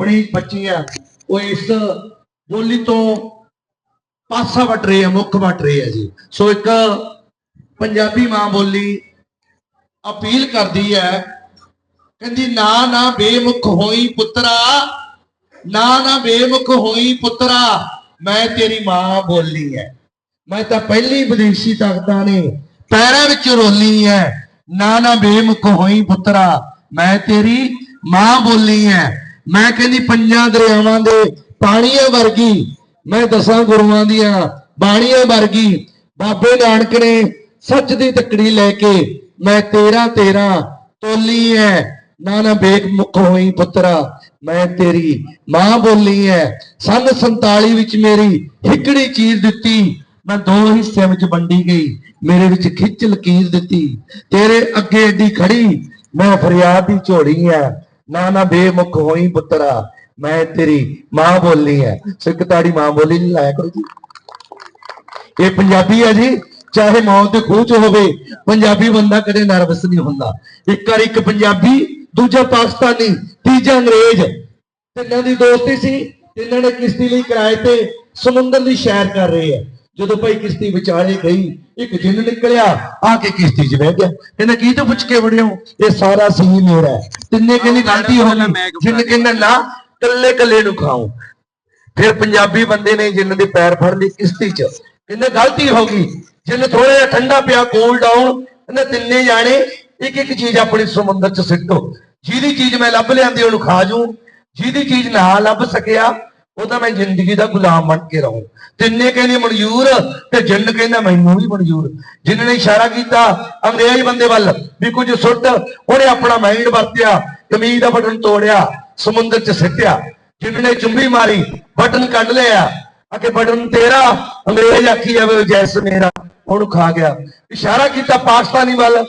ਆਪਣੀ ਬੱਚੀ ਆ, ਉਹ ਇਸ ਬੋਲੀ ਤੋਂ ਪਾਸਾ ਵਟ ਰਹੀ ਹੈ, ਮੁੱਖ ਵਟ ਰਹੀ ਹੈ ਜੀ। ਸੋ ਇੱਕ ਪੰਜਾਬੀ ਮਾਂ ਬੋਲੀ ਅਪੀਲ ਕਰਦੀ ਹੈ, ਕਹਿੰਦੀ, ਨਾ ਨਾ, ਬੇਮੁਖ ਹੋਈ ਪੁੱਤਰਾ, ਨਾ ਨਾ, ਬੇਮੁਖ ਹੋਈ ਪੁੱਤਰਾ, ਮੈਂ ਤੇਰੀ ਮਾਂ ਬੋਲੀ ਹੈ। ਮੈਂ ਤਾਂ ਪਹਿਲੀ ਵਿਦੇਸ਼ੀ ਤਾਕਤਾਂ ਨੇ, ਪੈਰਾਂ ਵਿੱਚ ਰੋਲੀ ਹੈ, ਨਾ ਨਾ, ਬੇਮੁਖ ਹੋਈ ਪੁੱਤਰਾ, ਮੈਂ ਤੇਰੀ ਮਾਂ ਬੋਲੀ ਹੈ। ਮੈਂ ਕਹਿੰਦੀ ਪੰਜਾਂ ਦਰਿਆਵਾਂ ਦੇ ਪਾਣੀਆਂ ਵਰਗੀ, ਮੈਂ ਦਸਾਂ ਗੁਰੂਆਂ ਦੀਆਂ, ਬਾਣੀਆਂ ਵਰਗੀ, ਬਾਬੇ ਨਾਨਕ ਨੇ ਸੱਚ ਦੀ ਤਕੜੀ ਲੈ ਕੇ ਮੈਂ ਤੇਰਾ ਤੇਰਾ ਤੋਲੀ ਐ। ਨਾ ਨਾ ਬੇਕ ਮੁਖ ਹੋਈ ਪੁੱਤਰਾ, ਮੈਂ ਤੇਰੀ ਮਾਂ ਬੋਲੀ ਐ। ਸੰਨ 47 ਵਿੱਚ ਮੇਰੀ ਹਿੱਕੜੀ ਚੀਰ ਦਿੱਤੀ, ਮੈਂ ਦੋ ਹਿੱਸਿਆਂ ਵਿੱਚ ਵੰਡੀ ਗਈ, ਮੇਰੇ ਵਿੱਚ ਖਿੱਚ ਲਕੀਰ ਦਿੱਤੀ। ਤੇਰੇ ਅੱਗੇ ਏਡੀ ਖੜੀ, ਮੈਂ ਫਰਿਆਦ ਦੀ ਝੋੜੀ ਹੈ ਨਾ ਨਾ ਬੇਮੁਖ ਹੋਈ ਪੁੱਤਰਾ, ਮੈਂ ਤੇਰੀ ਮਾਂ ਬੋਲੀ ਹੈ ਸਿੱਖ ਤਾੜੀ ਮਾਂ ਬੋਲੀ ਨਹੀਂ ਲਾਇਆ ਕਰੋ ਜੀ। ਇਹ ਪੰਜਾਬੀ ਹੈ ਜੀ, ਚਾਹੇ ਮੌਤ ਦੇ ਖੂਹ ਚ ਹੋਵੇ, ਪੰਜਾਬੀ ਬੰਦਾ ਕਦੇ ਨਰਵਸ ਨਹੀਂ ਹੁੰਦਾ। ਇੱਕ ਵਾਰ ਇੱਕ ਪੰਜਾਬੀ, ਦੂਜਾ ਪਾਕਿਸਤਾਨੀ, ਤੀਜਾ ਅੰਗਰੇਜ਼, ਤਿੰਨਾਂ ਦੀ ਦੋਸਤੀ ਸੀ, ਤਿੰਨਾਂ ਨੇ ਕਿਸ਼ਤੀ ਲਈ ਕਿਰਾਏ ਤੇ ਸਮੁੰਦਰ ਦੀ ਸੈਰ ਕਰ ਰਹੇ ਹੈ ਜਦੋਂ ਭਾਈ ਕਿਸ਼ਤੀ ਵਿਚਾਲੇ ਗਈ, ਇੱਕ ਜਿੰਨ ਨਿਕਲਿਆ, ਆ ਕੇ ਕਿਸ਼ਤੀ 'ਚ ਬਹਿ ਗਿਆ। ਕਹਿੰਦਾ, ਕੀ ਤੋਂ ਪੁੱਛ ਕੇ ਵੜਿਓ ਇਹ ਸਾਰਾ ਸੀ ਮੇਰਾ ਤਿੰਨੇ ਕਹਿੰਦੀ ਗਲਤੀ ਹੋ ਗਈ। ਜਿੰਨ ਕਹਿੰਦਾ ਨਾ ਕੱਲੇ ਕੱਲੇ ਨੂੰ ਖਾਉ ਫਿਰ ਪੰਜਾਬੀ ਬੰਦੇ ਨੇ ਜਿੰਨ ਦੇ ਪੈਰ ਫੜ ਲਈ ਕਿਸ਼ਤੀ 'ਚ। ਕਹਿੰਦੇ ਗਲਤੀ ਹੋ ਗਈ। ਜਿੰਨ ਥੋੜਾ ਜਿਹਾ ਠੰਡਾ ਪਿਆ ਕੂਲ ਡਾਊਨ ਕਹਿੰਦੇ ਤਿੰਨੇ ਜਾਣੇ ਇੱਕ ਇੱਕ ਚੀਜ਼ ਆਪਣੀ ਸਮੁੰਦਰ 'ਚ ਸਿੱਟੋ ਜਿਹਦੀ ਚੀਜ਼ ਮੈਂ ਲੱਭ ਲਿਆਂਦੀ ਉਹਨੂੰ ਖਾ ਜੂ। ਜਿਹਦੀ ਚੀਜ਼ ਨਾ ਲੱਭ ਸਕਿਆ ਉਹਦਾ ਮੈਂ ਜ਼ਿੰਦਗੀ ਦਾ ਗੁਲਾਮ ਬਣ ਕੇ ਰਹੂੰ। ਤਿੰਨੇ ਕਹਿੰਦੇ ਮਨਜ਼ੂਰ ਤੇ ਜਿੰਨ ਕਹਿੰਦਾ ਮੈਨੂੰ ਵੀ ਮਨਜ਼ੂਰ ਜਿੰਨ ਨੇ ਇਸ਼ਾਰਾ ਕੀਤਾ ਅੰਗਰੇਜ਼ ਬੰਦੇ ਵੱਲ ਵੀ ਕੁਝ ਸੁੱਟ, ਉਹਨੇ ਆਪਣਾ ਮਾਈਂਡ ਵਰਤਿਆ, ਕਮੀਜ਼ ਦਾ ਬਟਨ ਤੋੜਿਆ, ਸਮੁੰਦਰ 'ਚ ਸਿੱਟਿਆ। ਜਿੰਨ ਨੇ ਚੁੰਬੀ ਮਾਰੀ, ਬਟਨ ਕੱਢ ਲਿਆ। ਅਕੇ ਬਟਨ ਤੇਰਾ, ਅੰਗਰੇਜ਼ ਆਖੀ ਜਾਵੇ ਜੈਸ ਮੇਰਾ। ਉਹਨੂੰ ਖਾ ਗਿਆ। ਇਸ਼ਾਰਾ ਕੀਤਾ ਪਾਕਿਸਤਾਨੀ ਵੱਲ।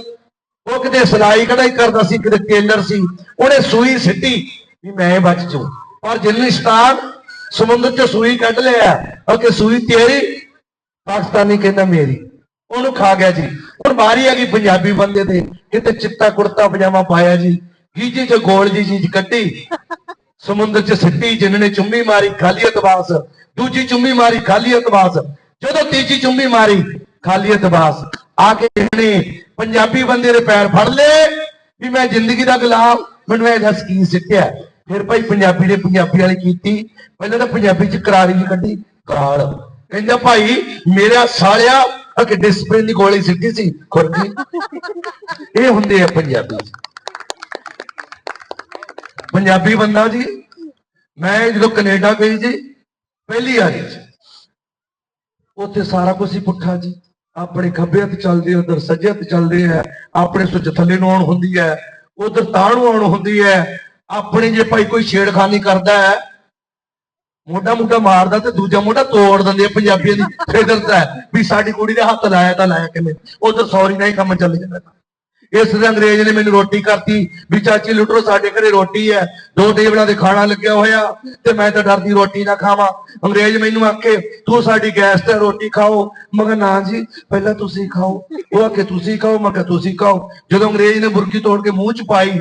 ਉਹ ਕਿਤੇ ਸਿਲਾਈ ਕਢਾਈ ਕਰਦਾ ਸੀ, ਕਿਤੇ ਟੇਲਰ ਸੀ। ਉਹਨੇ ਸੂਈ ਸਿੱਟੀ ਵੀ ਮੈਂ ਬਚ ਜੂ ਪਰ ਜਿੰਨਿਸਤਾਨ ਸਮੁੰਦਰ ਚੋਂ ਸੂਈ ਕੱਢ ਲਿਆ। ਅਕੇ ਸੂਈ ਤੇਰੀ, ਪਾਕਿਸਤਾਨੀ ਕਹਿੰਦਾ ਮੇਰੀ। ਉਹਨੂੰ ਖਾ ਗਿਆ ਜੀ। ਹੁਣ ਮਾਰੀ ਆ ਗਈ ਪੰਜਾਬੀ ਬੰਦੇ ਤੇ। ਕਿਤੇ ਚਿੱਟਾ ਕੁੜਤਾ, ਪਜਾਮਾ ਪਾਇਆ ਜੀ। ਗੀਜੀ ਚ ਗੋਲ ਜੀ ਚੀਜ਼ ਕੱਢੀ। ਸਮੁੰਦਰ ਚ ਸਿੱਟੀ, ਜਿੰਨ ਚੁੰਮੀ ਮਾਰੀ, ਖਾਲੀ ਅਤਬਾਸ ਦੂਜੀ ਚੁੰਮੀ ਮਾਰੀ, ਖਾਲੀ ਅਤਬਾਸ ਜਦੋਂ ਤੀਜੀ ਚੁੰਮੀ ਮਾਰੀ, ਖਾਲੀ ਅਤਬਾਸ ਆ ਕੇ ਇਹਨੇ ਪੰਜਾਬੀ ਬੰਦੇ ਦੇ ਪੈਰ ਫੜ ਲਏ, ਵੀ ਮੈਂ ਜ਼ਿੰਦਗੀ ਦਾ ਗੁਲਾਮ, ਮੈਨੂੰ ਇਹ ਦੱਸ ਸਿੱਟਿਆ ਫਿਰ ਭਾਈ ਪੰਜਾਬੀ ਨੇ ਪੰਜਾਬੀ ਵਾਲੀ ਕੀਤੀ, ਪਹਿਲਾਂ ਤਾਂ ਪੰਜਾਬੀ ਚ ਕਰਾਰੀ ਜੀ ਕੱਢੀ ਕਾਲ ਕਹਿੰਦਾ ਭਾਈ, ਮੇਰਾ ਸਾਲਿਆ ਅਕੇ ਡਿਸਪਲਿਨ ਦੀ ਗੋਲੀ ਸਿੱਟੀ ਸੀ ਖੁਰਜੀ ਇਹ ਹੁੰਦੇ ਆ ਪੰਜਾਬੀ ਪੰਜਾਬੀ ਬੰਦਾ ਜੀ, ਮੈਂ ਜਦੋਂ ਕੈਨੇਡਾ ਗਈ ਜੀ, ਪਹਿਲੀ ਵਾਰੀ ਚ ਉੱਥੇ ਸਾਰਾ ਕੁਝ ਹੀ ਪੁੱਠਾ ਜੀ। ਆਪਣੇ ਖੱਬੇ ਹੱਥ ਚੱਲਦੇ ਉਧਰ ਸੱਜੇ ਹੱਥ ਚੱਲਦੇ ਆ, ਆਪਣੇ ਸੁੱਚ ਥੱਲੇ ਨੂੰ ਆਉਣ ਹੁੰਦੀ ਹੈ, ਉਧਰ ਤਾਣ ਨੂੰ ਆਉਣ ਹੁੰਦੀ ਹੈ ਆਪਣੇ ਜੇ ਭਾਈ ਕੋਈ ਛੇੜਖਾਨੀ ਕਰਦਾ ਹੈ, ਮੋਢਾ ਮੋਢਾ ਮਾਰਦਾ ਤੇ ਦੂਜਾ ਮੋਢਾ ਤੋੜ ਦਿੰਦੇ ਆ ਪੰਜਾਬੀਆਂ ਦੀ ਫਿਕਰਤਾ ਹੈ ਵੀ ਸਾਡੀ ਕੁੜੀ ਦੇ ਹੱਥ ਲਾਇਆ ਤਾਂ ਲਾਇਆ ਕਿਵੇਂ, ਉਧਰ ਸੌਰੀ ਨਹੀਂ ਕੰਮ ਚੱਲ ਜਾਂਦਾ ਇਸ ਦੇ ਅੰਗਰੇਜ਼ ਨੇ ਮੈਨੂੰ ਰੋਟੀ ਕਰਤੀ ਵੀ ਚਾਚੀ ਲੁੱਟੋ ਸਾਡੇ ਘਰੇ ਰੋਟੀ ਹੈ, ਦੋ ਟੇਬਲਾਂ ਤੇ ਖਾਣਾ ਲੱਗਿਆ ਹੋਇਆ ਤੇ ਮੈਂ ਤਾਂ ਡਰਦੀ ਰੋਟੀ ਨਾ ਖਾਵਾਂ। ਅੰਗਰੇਜ਼ ਮੈਨੂੰ ਆਖੇ, ਤੂੰ ਸਾਡੀ ਗੈਸ ਤੇ ਰੋਟੀ ਖਾਓ। ਮਗਰ ਨਾ ਜੀ, ਪਹਿਲਾਂ ਤੁਸੀਂ ਖਾਓ। ਉਹ ਆਖੇ, ਤੁਸੀਂ ਖਾਓ। ਮੈਂ ਕਿਹਾ, ਤੁਸੀਂ ਖਾਓ। ਜਦੋਂ ਅੰਗਰੇਜ਼ ਨੇ ਬੁਰਕੀ ਤੋੜ ਕੇ ਮੂੰਹ ਚ ਪਾਈ